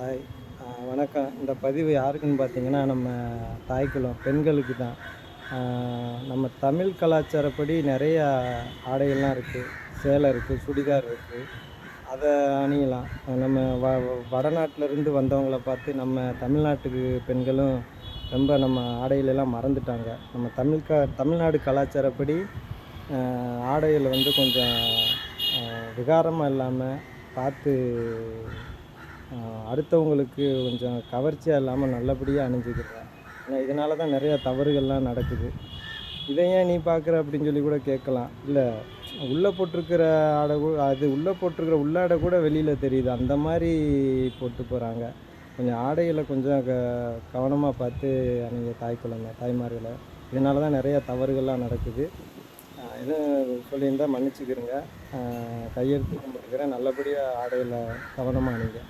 Hi. வணக்கம். இந்த பதிவு யாருக்குன்னு பார்த்தீங்கன்னா நம்ம தாய்க்குளம் பெண்களுக்கு தான். நம்ம தமிழ் கலாச்சாரப்படி நிறைய ஆடைகள்லாம் இருக்குது சேலை இருக்குது சுடிதார் இருக்குது அதை அணியலாம். நம்ம வ வடநாட்டிலேருந்து வந்தவங்களை பார்த்து நம்ம தமிழ்நாட்டுக்கு பெண்களும் ரொம்ப நம்ம ஆடைகளெல்லாம் மறந்துட்டாங்க. நம்ம தமிழ் க தமிழ்நாடு கலாச்சாரப்படி ஆடையில் ஆடைகள் வந்து கொஞ்சம் விகாரமாக இல்லாமல் பார்த்து அடுத்தவங்களுக்கு கொஞ்சம் கவர்ச்சியாக இல்லாமல் நல்லபடியாக அணிஞ்சிக்கிறேன். ஏன்னா இதனால தான் நிறையா தவறுகள்லாம் நடக்குது. இதை ஏன் நீ பார்க்குற அப்படின்னு சொல்லி கூட கேட்கலாம். இல்லை உள்ளே போட்டிருக்கிற ஆடை கூட அது உள்ளே போட்டிருக்கிற உள்ளாடை கூட வெளியில் தெரியுது. அந்த மாதிரி போட்டு போகிறாங்க கொஞ்சம் ஆடைகளை கொஞ்சம் க கவனமாக பார்த்து அணிங்க தாய் குழந்தை தாய்மார்களை. இதனால தான் நிறையா தவறுகள்லாம் நடக்குது. எதுவும் சொல்லியிருந்தால் மன்னிச்சுக்கிறேங்க கையெழுத்து கும்பிட்டுக்கிறேன் நல்லபடியாக ஆடையில் கவனமாக அணிங்க.